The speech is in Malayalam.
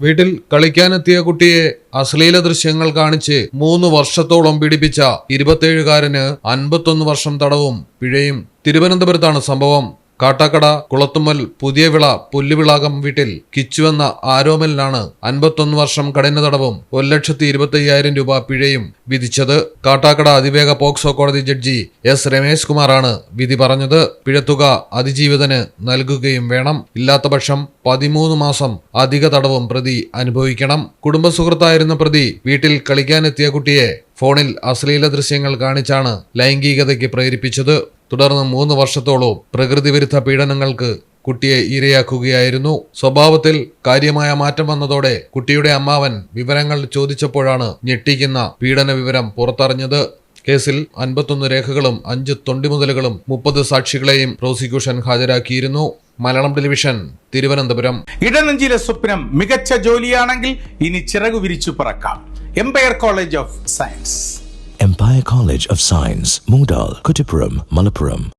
വീട്ടിൽ കളിക്കാനെത്തിയ കുട്ടിയെ അശ്ലീല ദൃശ്യങ്ങൾ കാണിച്ച് മൂന്ന് വർഷത്തോളം പീഡിപ്പിച്ച ഇരുപത്തിയേഴുകാരന് അൻപത്തൊന്ന് വർഷം തടവും പിഴയും തിരുവനന്തപുരത്താണ് സംഭവം. കാട്ടാക്കട കുളത്തുമ്മൽ പുതിയ വിള പുല്ലുവിളാകം വീട്ടിൽ കിച്ചുവെന്ന ആരോമലിനാണ് അൻപത്തൊന്ന് വർഷം കഠിന തടവും ഒരു ലക്ഷത്തി ഇരുപത്തയ്യായിരം രൂപ പിഴയും വിധിച്ചത്. കാട്ടാക്കട അതിവേഗ പോക്സോ കോടതി ജഡ്ജി എസ് രമേശ് കുമാറാണ് വിധി പറഞ്ഞത്. പിഴത്തുക അതിജീവിതന് നൽകുകയും വേണം. ഇല്ലാത്തപക്ഷം പതിമൂന്ന് മാസം അധിക തടവും പ്രതി അനുഭവിക്കണം. കുടുംബസുഹൃത്തായിരുന്ന പ്രതി വീട്ടിൽ കളിക്കാനെത്തിയ കുട്ടിയെ ഫോണിൽ അശ്ലീല ദൃശ്യങ്ങൾ കാണിച്ചാണ് ലൈംഗികതയ്ക്ക് പ്രേരിപ്പിച്ചത്. തുടർന്ന് മൂന്ന് വർഷത്തോളം പ്രകൃതിവിരുദ്ധ പീഡനങ്ങൾക്ക് കുട്ടിയെ ഇരയാക്കുകയായിരുന്നു. സ്വഭാവത്തിൽ കാര്യമായ മാറ്റം വന്നതോടെ കുട്ടിയുടെ അമ്മാവൻ വിവരങ്ങൾ ചോദിച്ചപ്പോഴാണ് ഞെട്ടിക്കുന്ന പീഡന വിവരം പുറത്തറിഞ്ഞത്. കേസിൽ അൻപത്തൊന്ന് രേഖകളും അഞ്ച് തൊണ്ടിമുതലുകളും മുപ്പത് സാക്ഷികളെയും പ്രോസിക്യൂഷൻ ഹാജരാക്കിയിരുന്നു. മലയാളം ടെലിവിഷൻ തിരുവനന്തപുരം. ഇടനെഞ്ചിലെ സ്വപ്നം മികച്ച ജോലിയാണെങ്കിൽ ഇനി ചിറകു വിരിച്ചു പറക്കാം. Empire college of science Empire College of Science, Moondal, Kuttipuram, Malappuram.